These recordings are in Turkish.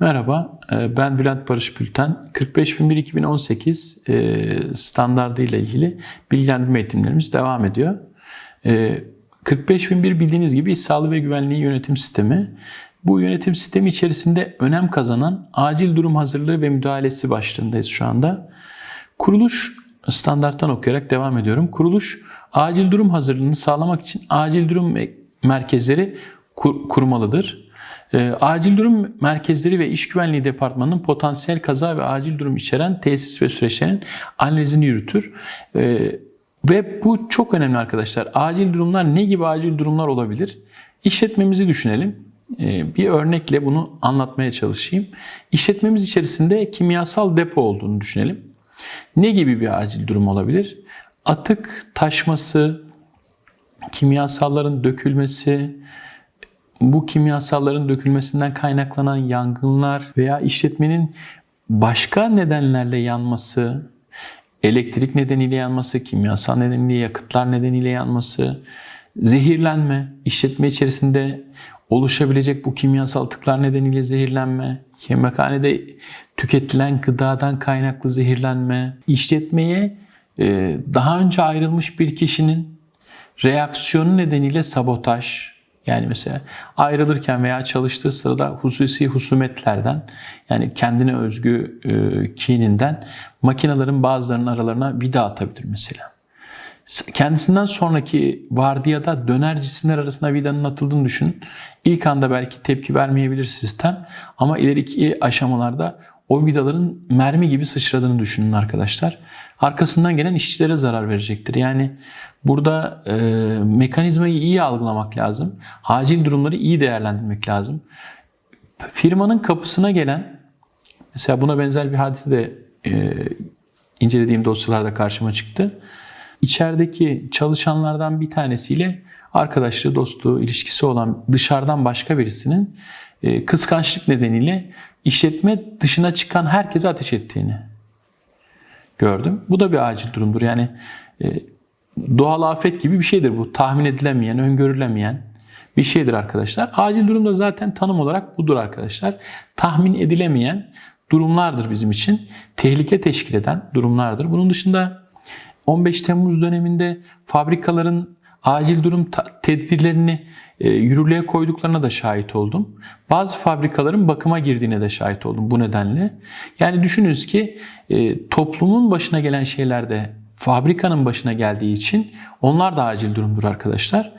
Merhaba, e, ben Bülent Barış Bülten. 45001-2018 e, standardı ile ilgili bilgilendirme eğitimlerimiz devam ediyor. E, 45001 bildiğiniz gibi İş Sağlığı ve Güvenliği Yönetim Sistemi. Bu yönetim sistemi içerisinde önem kazanan acil durum hazırlığı ve müdahalesi başlığındayız şu anda. Kuruluş standarttan okuyarak devam ediyorum. Kuruluş acil durum hazırlığını sağlamak için acil durum merkezleri kur- kurmalıdır. Ee, acil durum merkezleri ve iş güvenliği departmanının potansiyel kaza ve acil durum içeren tesis ve süreçlerin analizini yürütür. Ee, ve bu çok önemli arkadaşlar. Acil durumlar ne gibi acil durumlar olabilir? İşletmemizi düşünelim. Ee, bir örnekle bunu anlatmaya çalışayım. İşletmemiz içerisinde kimyasal depo olduğunu düşünelim. Ne gibi bir acil durum olabilir? Atık taşması, kimyasalların dökülmesi, bu kimyasalların dökülmesinden kaynaklanan yangınlar veya işletmenin başka nedenlerle yanması, elektrik nedeniyle yanması, kimyasal nedeniyle yakıtlar nedeniyle yanması, zehirlenme, işletme içerisinde oluşabilecek bu kimyasal atıklar nedeniyle zehirlenme, yemekhanede tüketilen gıdadan kaynaklı zehirlenme, işletmeye e, daha önce ayrılmış bir kişinin reaksiyonu nedeniyle sabotaj, yani mesela ayrılırken veya çalıştığı sırada hususi husumetlerden yani kendine özgü e, kininden makinelerin bazılarının aralarına vida atabilir mesela. Kendisinden sonraki vardiyada döner cisimler arasında vidanın atıldığını düşünün. İlk anda belki tepki vermeyebilir sistem ama ileriki aşamalarda o vidaların mermi gibi sıçradığını düşünün arkadaşlar. Arkasından gelen işçilere zarar verecektir. Yani burada e, mekanizmayı iyi algılamak lazım. Acil durumları iyi değerlendirmek lazım. Firmanın kapısına gelen, mesela buna benzer bir hadise de e, incelediğim dosyalarda karşıma çıktı. İçerideki çalışanlardan bir tanesiyle arkadaşlığı, dostluğu, ilişkisi olan dışarıdan başka birisinin e, kıskançlık nedeniyle işletme dışına çıkan herkese ateş ettiğini gördüm. Bu da bir acil durumdur. Yani e, doğal afet gibi bir şeydir bu. Tahmin edilemeyen, öngörülemeyen bir şeydir arkadaşlar. Acil durumda zaten tanım olarak budur arkadaşlar. Tahmin edilemeyen durumlardır bizim için. Tehlike teşkil eden durumlardır. Bunun dışında 15 Temmuz döneminde fabrikaların acil durum tedbirlerini e, yürürlüğe koyduklarına da şahit oldum. Bazı fabrikaların bakıma girdiğine de şahit oldum bu nedenle. Yani düşününüz ki e, toplumun başına gelen şeyler de fabrikanın başına geldiği için onlar da acil durumdur arkadaşlar.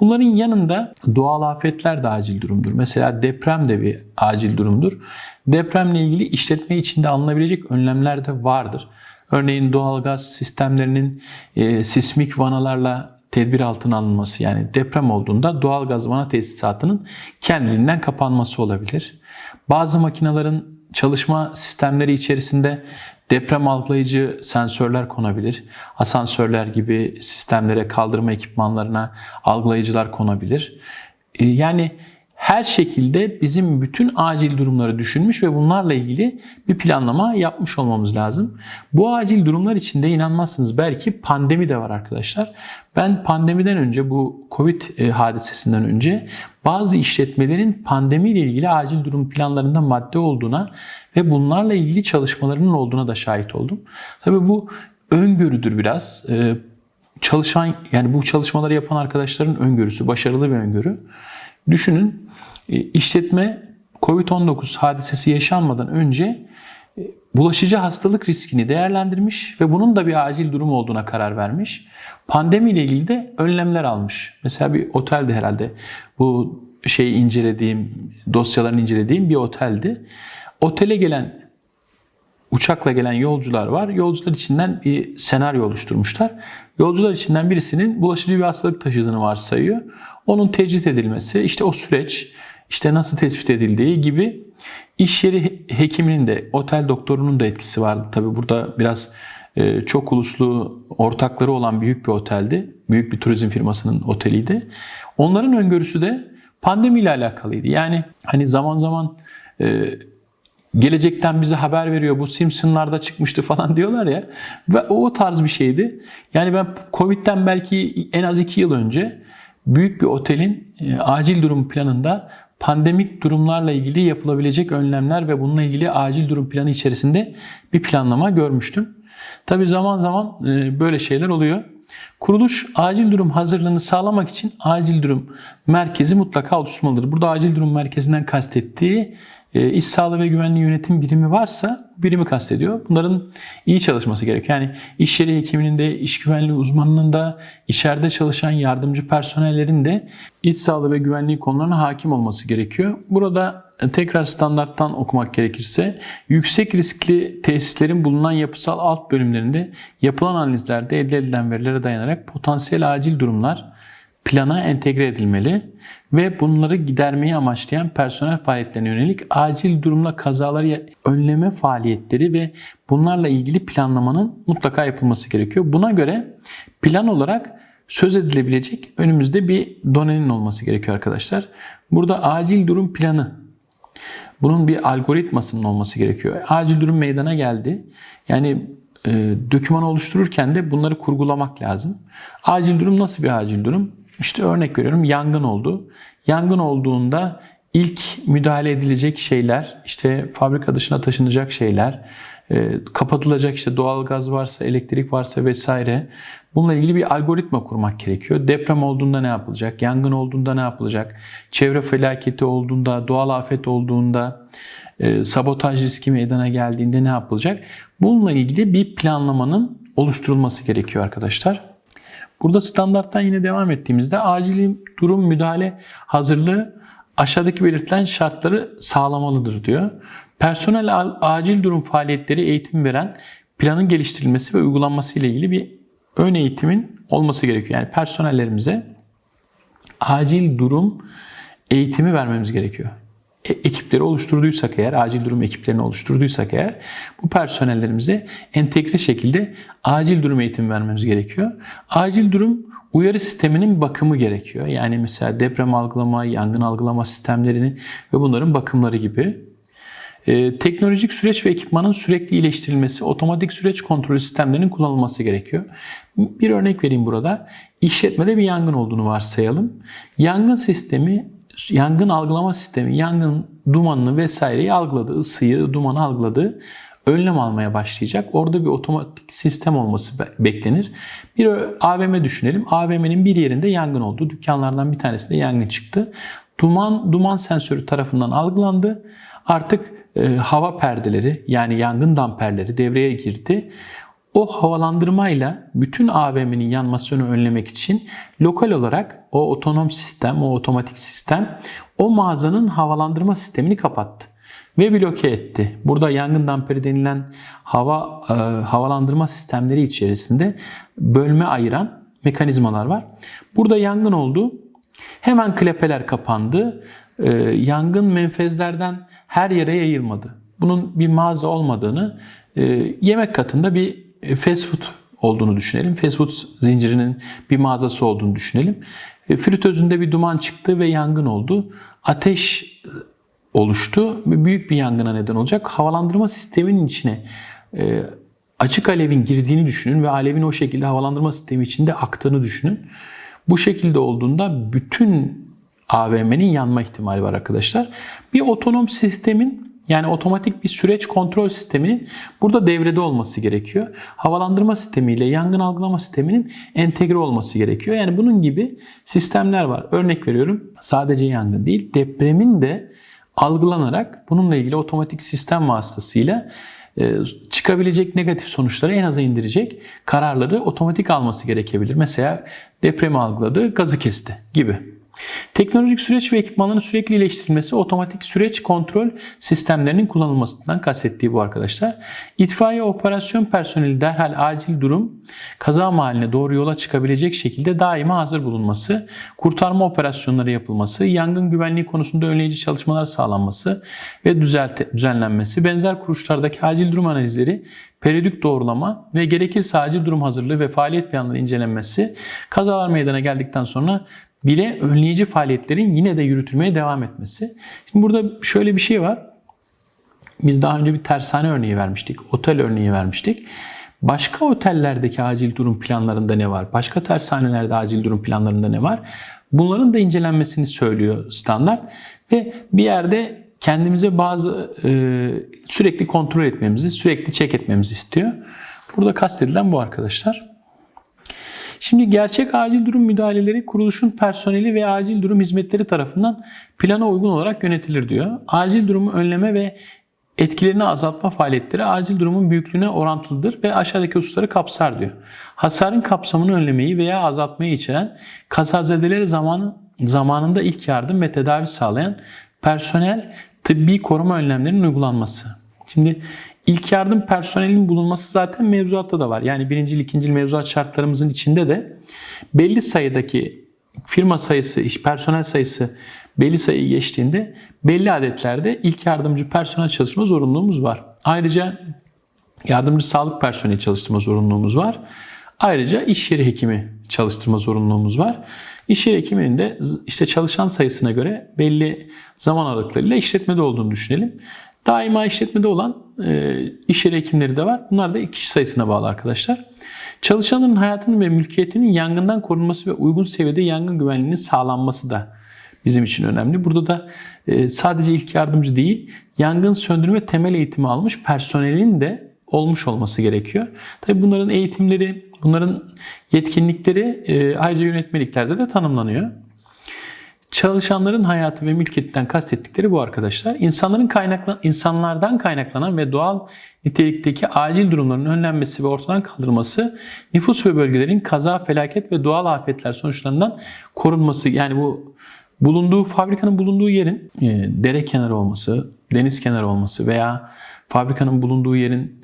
Bunların yanında doğal afetler de acil durumdur. Mesela deprem de bir acil durumdur. Depremle ilgili işletme içinde alınabilecek önlemler de vardır. Örneğin doğalgaz sistemlerinin e, sismik vanalarla tedbir altına alınması yani deprem olduğunda doğal gaz vana tesisatının kendiliğinden kapanması olabilir. Bazı makinelerin çalışma sistemleri içerisinde deprem algılayıcı sensörler konabilir. Asansörler gibi sistemlere, kaldırma ekipmanlarına algılayıcılar konabilir. E, yani her şekilde bizim bütün acil durumları düşünmüş ve bunlarla ilgili bir planlama yapmış olmamız lazım. Bu acil durumlar içinde inanmazsınız belki pandemi de var arkadaşlar. Ben pandemiden önce bu Covid e, hadisesinden önce bazı işletmelerin pandemiyle ilgili acil durum planlarında madde olduğuna ve bunlarla ilgili çalışmalarının olduğuna da şahit oldum. Tabii bu öngörüdür biraz. E, çalışan yani bu çalışmaları yapan arkadaşların öngörüsü başarılı bir öngörü. Düşünün e, işletme COVID-19 hadisesi yaşanmadan önce e, bulaşıcı hastalık riskini değerlendirmiş ve bunun da bir acil durum olduğuna karar vermiş. Pandemi ile ilgili de önlemler almış. Mesela bir otelde herhalde bu şeyi incelediğim, dosyalarını incelediğim bir oteldi. Otele gelen uçakla gelen yolcular var. Yolcular içinden bir senaryo oluşturmuşlar. Yolcular içinden birisinin bulaşıcı bir hastalık taşıdığını varsayıyor. Onun tecrit edilmesi, işte o süreç, işte nasıl tespit edildiği gibi iş yeri hekiminin de, otel doktorunun da etkisi vardı. Tabi burada biraz e, çok uluslu ortakları olan büyük bir oteldi. Büyük bir turizm firmasının oteliydi. Onların öngörüsü de pandemiyle alakalıydı. Yani hani zaman zaman e, gelecekten bize haber veriyor. Bu Simpsonlarda çıkmıştı falan diyorlar ya. Ve o tarz bir şeydi. Yani ben Covid'den belki en az iki yıl önce büyük bir otelin e, acil durum planında pandemik durumlarla ilgili yapılabilecek önlemler ve bununla ilgili acil durum planı içerisinde bir planlama görmüştüm. Tabi zaman zaman e, böyle şeyler oluyor. Kuruluş acil durum hazırlığını sağlamak için acil durum merkezi mutlaka oluşturmalıdır. Burada acil durum merkezinden kastettiği iş sağlığı ve güvenliği yönetim birimi varsa birimi kastediyor. Bunların iyi çalışması gerekiyor. Yani iş yeri hekiminin de, iş güvenliği uzmanının da, içeride çalışan yardımcı personellerin de iş sağlığı ve güvenliği konularına hakim olması gerekiyor. Burada tekrar standarttan okumak gerekirse yüksek riskli tesislerin bulunan yapısal alt bölümlerinde yapılan analizlerde elde edilen verilere dayanarak potansiyel acil durumlar plana entegre edilmeli ve bunları gidermeyi amaçlayan personel faaliyetlerine yönelik acil durumla kazaları önleme faaliyetleri ve bunlarla ilgili planlamanın mutlaka yapılması gerekiyor. Buna göre plan olarak söz edilebilecek önümüzde bir donenin olması gerekiyor arkadaşlar. Burada acil durum planı bunun bir algoritmasının olması gerekiyor. Acil durum meydana geldi. Yani e, doküman oluştururken de bunları kurgulamak lazım. Acil durum nasıl bir acil durum? İşte örnek veriyorum yangın oldu. Yangın olduğunda ilk müdahale edilecek şeyler, işte fabrika dışına taşınacak şeyler, e, kapatılacak işte doğal gaz varsa, elektrik varsa vesaire. Bununla ilgili bir algoritma kurmak gerekiyor. Deprem olduğunda ne yapılacak? Yangın olduğunda ne yapılacak? Çevre felaketi olduğunda, doğal afet olduğunda, e, sabotaj riski meydana geldiğinde ne yapılacak? Bununla ilgili bir planlamanın oluşturulması gerekiyor arkadaşlar. Burada standarttan yine devam ettiğimizde acil durum müdahale hazırlığı aşağıdaki belirtilen şartları sağlamalıdır diyor. Personel acil durum faaliyetleri eğitim veren planın geliştirilmesi ve uygulanması ile ilgili bir ön eğitimin olması gerekiyor. Yani personellerimize acil durum eğitimi vermemiz gerekiyor. E, ekipleri oluşturduysak eğer, acil durum ekiplerini oluşturduysak eğer bu personellerimize entegre şekilde acil durum eğitimi vermemiz gerekiyor. Acil durum uyarı sisteminin bakımı gerekiyor. Yani mesela deprem algılama, yangın algılama sistemlerini ve bunların bakımları gibi. Ee, teknolojik süreç ve ekipmanın sürekli iyileştirilmesi, otomatik süreç kontrolü sistemlerinin kullanılması gerekiyor. Bir örnek vereyim burada. İşletmede bir yangın olduğunu varsayalım. Yangın sistemi yangın algılama sistemi yangın dumanını vesaireyi algıladı, ısıyı, dumanı algıladı. Önlem almaya başlayacak. Orada bir otomatik sistem olması beklenir. Bir AVM düşünelim. AVM'nin bir yerinde yangın oldu. Dükkanlardan bir tanesinde yangın çıktı. Duman duman sensörü tarafından algılandı. Artık e, hava perdeleri yani yangın damperleri devreye girdi. O havalandırmayla bütün AVM'nin yanmasını önlemek için lokal olarak o otonom sistem, o otomatik sistem o mağazanın havalandırma sistemini kapattı ve bloke etti. Burada yangın damperi denilen hava e, havalandırma sistemleri içerisinde bölme ayıran mekanizmalar var. Burada yangın oldu. Hemen klepeler kapandı. E, yangın menfezlerden her yere yayılmadı. Bunun bir mağaza olmadığını, e, yemek katında bir fast food olduğunu düşünelim. Fast food zincirinin bir mağazası olduğunu düşünelim. E, fritözünde bir duman çıktı ve yangın oldu. Ateş e, oluştu büyük bir yangına neden olacak. Havalandırma sisteminin içine açık alevin girdiğini düşünün ve alevin o şekilde havalandırma sistemi içinde aktığını düşünün. Bu şekilde olduğunda bütün AVM'nin yanma ihtimali var arkadaşlar. Bir otonom sistemin yani otomatik bir süreç kontrol sisteminin burada devrede olması gerekiyor. Havalandırma sistemiyle yangın algılama sisteminin entegre olması gerekiyor. Yani bunun gibi sistemler var. Örnek veriyorum sadece yangın değil depremin de algılanarak bununla ilgili otomatik sistem vasıtasıyla e, çıkabilecek negatif sonuçları en aza indirecek kararları otomatik alması gerekebilir. Mesela depremi algıladı, gazı kesti gibi. Teknolojik süreç ve ekipmanların sürekli iyileştirilmesi otomatik süreç kontrol sistemlerinin kullanılmasından kastettiği bu arkadaşlar. İtfaiye operasyon personeli derhal acil durum kaza mahalline doğru yola çıkabilecek şekilde daima hazır bulunması, kurtarma operasyonları yapılması, yangın güvenliği konusunda önleyici çalışmalar sağlanması ve düzelte, düzenlenmesi, benzer kuruluşlardaki acil durum analizleri periyodik doğrulama ve gerekirse acil durum hazırlığı ve faaliyet planları incelenmesi, kazalar meydana geldikten sonra bile önleyici faaliyetlerin yine de yürütülmeye devam etmesi. Şimdi burada şöyle bir şey var. Biz daha önce bir tersane örneği vermiştik, otel örneği vermiştik. Başka otellerdeki acil durum planlarında ne var? Başka tersanelerde acil durum planlarında ne var? Bunların da incelenmesini söylüyor standart ve bir yerde kendimize bazı e, sürekli kontrol etmemizi, sürekli check etmemizi istiyor. Burada kastedilen bu arkadaşlar. Şimdi gerçek acil durum müdahaleleri kuruluşun personeli ve acil durum hizmetleri tarafından plana uygun olarak yönetilir diyor. Acil durumu önleme ve etkilerini azaltma faaliyetleri acil durumun büyüklüğüne orantılıdır ve aşağıdaki hususları kapsar diyor. Hasarın kapsamını önlemeyi veya azaltmayı içeren kazazedeleri zamanı, zamanında ilk yardım ve tedavi sağlayan personel tıbbi koruma önlemlerinin uygulanması. Şimdi ilk yardım personelinin bulunması zaten mevzuatta da var. Yani birincil, ikincil mevzuat şartlarımızın içinde de belli sayıdaki firma sayısı, iş personel sayısı belli sayıyı geçtiğinde belli adetlerde ilk yardımcı personel çalışma zorunluluğumuz var. Ayrıca yardımcı sağlık personeli çalıştırma zorunluluğumuz var. Ayrıca iş yeri hekimi çalıştırma zorunluluğumuz var. İş yeri hekiminin de işte çalışan sayısına göre belli zaman aralıklarıyla işletmede olduğunu düşünelim. Daima işletmede olan e, iş yeri hekimleri de var. Bunlar da kişi sayısına bağlı arkadaşlar. Çalışanların hayatının ve mülkiyetinin yangından korunması ve uygun seviyede yangın güvenliğinin sağlanması da bizim için önemli. Burada da e, sadece ilk yardımcı değil, yangın söndürme temel eğitimi almış personelin de olmuş olması gerekiyor. Tabii bunların eğitimleri, bunların yetkinlikleri e, ayrıca yönetmeliklerde de tanımlanıyor. Çalışanların hayatı ve mülkiyetten kastettikleri bu arkadaşlar. İnsanların kaynaklan insanlardan kaynaklanan ve doğal nitelikteki acil durumların önlenmesi ve ortadan kaldırılması, nüfus ve bölgelerin kaza, felaket ve doğal afetler sonuçlarından korunması. Yani bu bulunduğu fabrikanın bulunduğu yerin e, dere kenarı olması, deniz kenarı olması veya fabrikanın bulunduğu yerin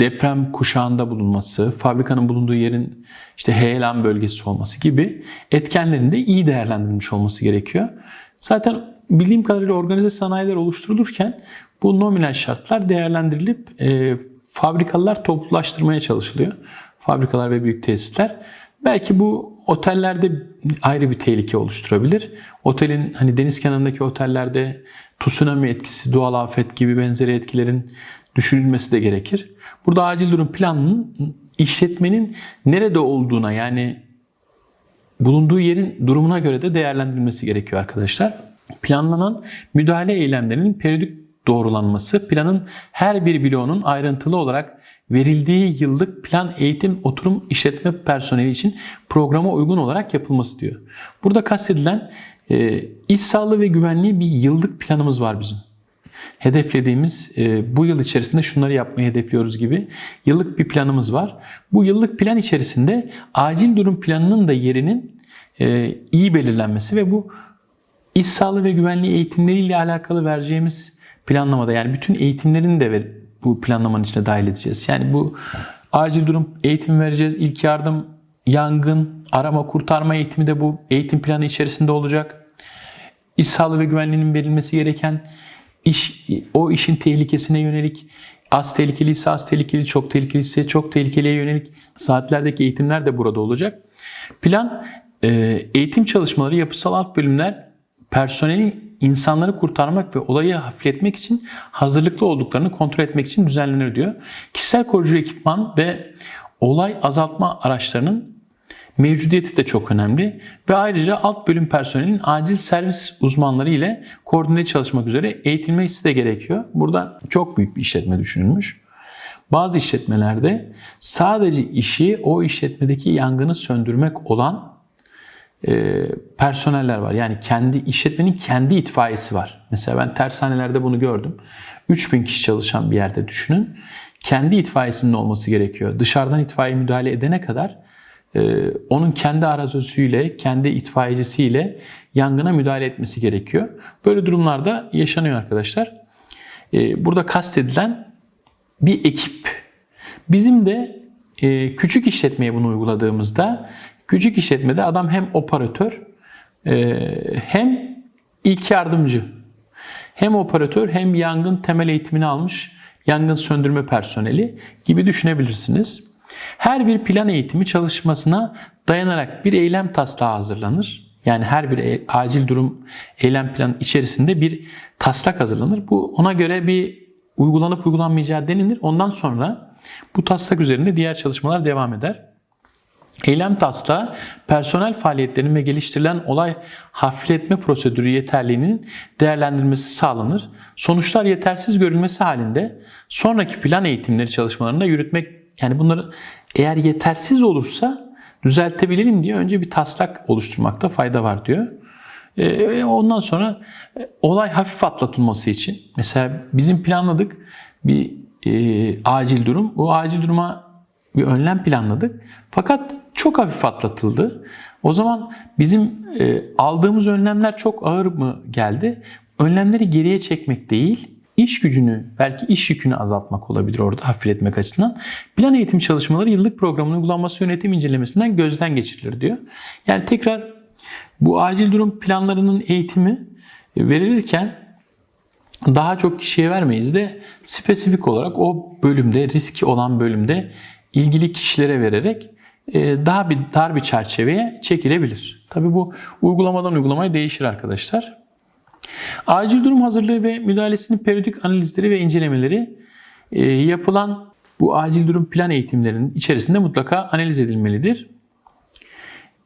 deprem kuşağında bulunması, fabrikanın bulunduğu yerin işte heyelan bölgesi olması gibi etkenlerin de iyi değerlendirilmiş olması gerekiyor. Zaten bildiğim kadarıyla organize sanayiler oluşturulurken bu nominal şartlar değerlendirilip e, fabrikalar toplulaştırmaya çalışılıyor. Fabrikalar ve büyük tesisler. Belki bu otellerde ayrı bir tehlike oluşturabilir. Otelin hani deniz kenarındaki otellerde tsunami etkisi, doğal afet gibi benzeri etkilerin düşünülmesi de gerekir. Burada acil durum planının işletmenin nerede olduğuna yani bulunduğu yerin durumuna göre de değerlendirilmesi gerekiyor arkadaşlar. Planlanan müdahale eylemlerinin periyodik doğrulanması, planın her bir bloğunun ayrıntılı olarak verildiği yıllık plan eğitim oturum işletme personeli için programa uygun olarak yapılması diyor. Burada kastedilen e, iş sağlığı ve güvenliği bir yıllık planımız var bizim hedeflediğimiz e, bu yıl içerisinde şunları yapmayı hedefliyoruz gibi yıllık bir planımız var. Bu yıllık plan içerisinde acil durum planının da yerinin e, iyi belirlenmesi ve bu iş sağlığı ve güvenliği eğitimleriyle alakalı vereceğimiz planlamada yani bütün eğitimlerini de bu planlamanın içine dahil edeceğiz. Yani bu acil durum eğitim vereceğiz. İlk yardım, yangın, arama, kurtarma eğitimi de bu eğitim planı içerisinde olacak. İş sağlığı ve güvenliğinin verilmesi gereken iş o işin tehlikesine yönelik az tehlikeliyse az tehlikeli, çok tehlikeliyse çok tehlikeliye yönelik saatlerdeki eğitimler de burada olacak. Plan e, eğitim çalışmaları, yapısal alt bölümler personelin insanları kurtarmak ve olayı hafifletmek için hazırlıklı olduklarını kontrol etmek için düzenlenir diyor. Kişisel koruyucu ekipman ve olay azaltma araçlarının mevcudiyeti de çok önemli ve ayrıca alt bölüm personelinin acil servis uzmanları ile koordine çalışmak üzere eğitilmesi de gerekiyor. Burada çok büyük bir işletme düşünülmüş. Bazı işletmelerde sadece işi o işletmedeki yangını söndürmek olan e, personeller var. Yani kendi işletmenin kendi itfaiyesi var. Mesela ben tersanelerde bunu gördüm. 3000 kişi çalışan bir yerde düşünün. Kendi itfaiyesinin olması gerekiyor. Dışarıdan itfaiye müdahale edene kadar onun kendi arazisiyle, kendi itfaiyecisiyle yangına müdahale etmesi gerekiyor. Böyle durumlarda yaşanıyor arkadaşlar. Ee, burada kastedilen bir ekip. Bizim de e, küçük işletmeye bunu uyguladığımızda küçük işletmede adam hem operatör e, hem ilk yardımcı hem operatör hem yangın temel eğitimini almış yangın söndürme personeli gibi düşünebilirsiniz. Her bir plan eğitimi çalışmasına dayanarak bir eylem taslağı hazırlanır. Yani her bir e, acil durum eylem planı içerisinde bir taslak hazırlanır. Bu ona göre bir uygulanıp uygulanmayacağı denilir. Ondan sonra bu taslak üzerinde diğer çalışmalar devam eder. Eylem taslağı personel faaliyetlerinin ve geliştirilen olay hafifletme prosedürü yeterliğinin değerlendirilmesi sağlanır. Sonuçlar yetersiz görülmesi halinde sonraki plan eğitimleri çalışmalarında yürütmek yani bunları eğer yetersiz olursa düzeltebilelim diye önce bir taslak oluşturmakta fayda var diyor. Ee, ondan sonra e, olay hafif atlatılması için mesela bizim planladık bir e, acil durum. O acil duruma bir önlem planladık. Fakat çok hafif atlatıldı. O zaman bizim e, aldığımız önlemler çok ağır mı geldi? Önlemleri geriye çekmek değil, iş gücünü, belki iş yükünü azaltmak olabilir orada hafifletmek açısından. Plan eğitim çalışmaları yıllık programın uygulanması yönetim incelemesinden gözden geçirilir diyor. Yani tekrar bu acil durum planlarının eğitimi verilirken daha çok kişiye vermeyiz de spesifik olarak o bölümde, riski olan bölümde ilgili kişilere vererek e, daha bir dar bir çerçeveye çekilebilir. Tabi bu uygulamadan uygulamaya değişir arkadaşlar. Acil durum hazırlığı ve müdahalesinin periyodik analizleri ve incelemeleri e, yapılan bu acil durum plan eğitimlerinin içerisinde mutlaka analiz edilmelidir.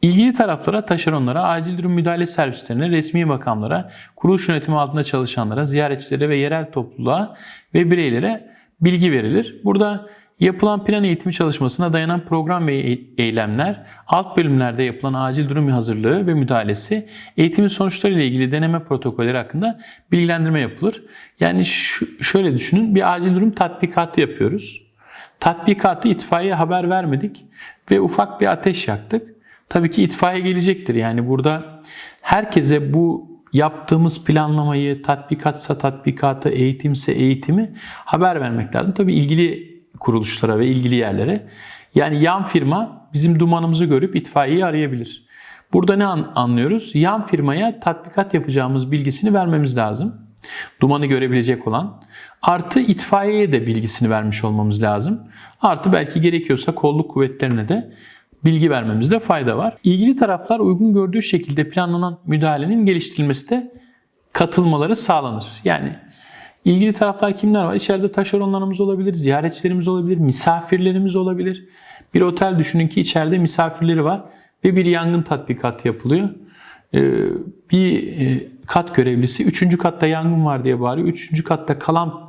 İlgili taraflara, taşeronlara, acil durum müdahale servislerine, resmi makamlara, kuruluş yönetimi altında çalışanlara, ziyaretçilere ve yerel topluluğa ve bireylere bilgi verilir. Burada yapılan plan eğitimi çalışmasına dayanan program ve eylemler, alt bölümlerde yapılan acil durum hazırlığı ve müdahalesi, eğitimin sonuçları ile ilgili deneme protokolleri hakkında bilgilendirme yapılır. Yani şöyle düşünün, bir acil durum tatbikatı yapıyoruz. Tatbikatı itfaiye haber vermedik ve ufak bir ateş yaktık. Tabii ki itfaiye gelecektir. Yani burada herkese bu yaptığımız planlamayı, tatbikatsa tatbikatı, eğitimse eğitimi haber vermek lazım. Tabii ilgili kuruluşlara ve ilgili yerlere. Yani yan firma bizim dumanımızı görüp itfaiyeyi arayabilir. Burada ne anlıyoruz? Yan firmaya tatbikat yapacağımız bilgisini vermemiz lazım. Dumanı görebilecek olan. Artı itfaiyeye de bilgisini vermiş olmamız lazım. Artı belki gerekiyorsa kolluk kuvvetlerine de bilgi vermemizde fayda var. İlgili taraflar uygun gördüğü şekilde planlanan müdahalenin geliştirilmesi de katılmaları sağlanır. Yani ilgili taraflar kimler var? İçeride taşeronlarımız olabilir, ziyaretçilerimiz olabilir, misafirlerimiz olabilir. Bir otel düşünün ki içeride misafirleri var ve bir yangın tatbikatı yapılıyor. Ee, bir e, kat görevlisi 3. katta yangın var diye bağırıyor. 3. katta kalan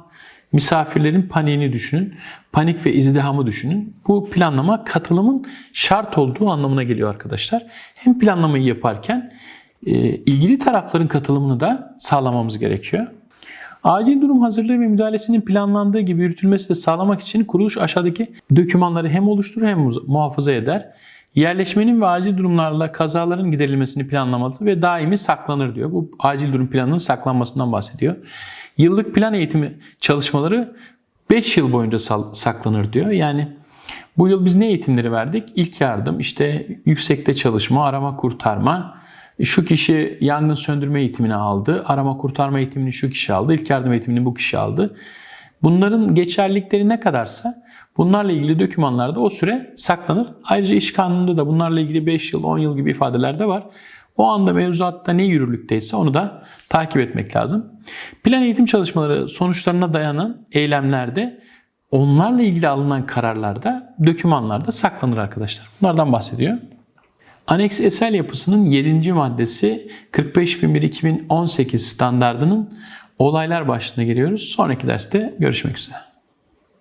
Misafirlerin paniğini düşünün. Panik ve izdihamı düşünün. Bu planlama katılımın şart olduğu anlamına geliyor arkadaşlar. Hem planlamayı yaparken e, ilgili tarafların katılımını da sağlamamız gerekiyor. Acil durum hazırlığı ve müdahalesinin planlandığı gibi yürütülmesi de sağlamak için kuruluş aşağıdaki dokümanları hem oluşturur hem muhafaza eder. Yerleşmenin ve acil durumlarla kazaların giderilmesini planlamalı ve daimi saklanır diyor. Bu acil durum planının saklanmasından bahsediyor. Yıllık plan eğitimi çalışmaları 5 yıl boyunca saklanır diyor. Yani bu yıl biz ne eğitimleri verdik? İlk yardım, işte yüksekte çalışma, arama kurtarma. Şu kişi yangın söndürme eğitimini aldı. Arama kurtarma eğitimini şu kişi aldı. İlk yardım eğitimini bu kişi aldı. Bunların geçerlilikleri ne kadarsa bunlarla ilgili dokümanlarda o süre saklanır. Ayrıca iş kanununda da bunlarla ilgili 5 yıl, 10 yıl gibi ifadeler de var. O anda mevzuatta ne yürürlükteyse onu da takip etmek lazım. Plan eğitim çalışmaları sonuçlarına dayanan eylemlerde onlarla ilgili alınan kararlarda, dokümanlarda saklanır arkadaşlar. Bunlardan bahsediyor. Aneks esel yapısının 7. maddesi 45001-2018 standardının olaylar başlığına geliyoruz. Sonraki derste görüşmek üzere.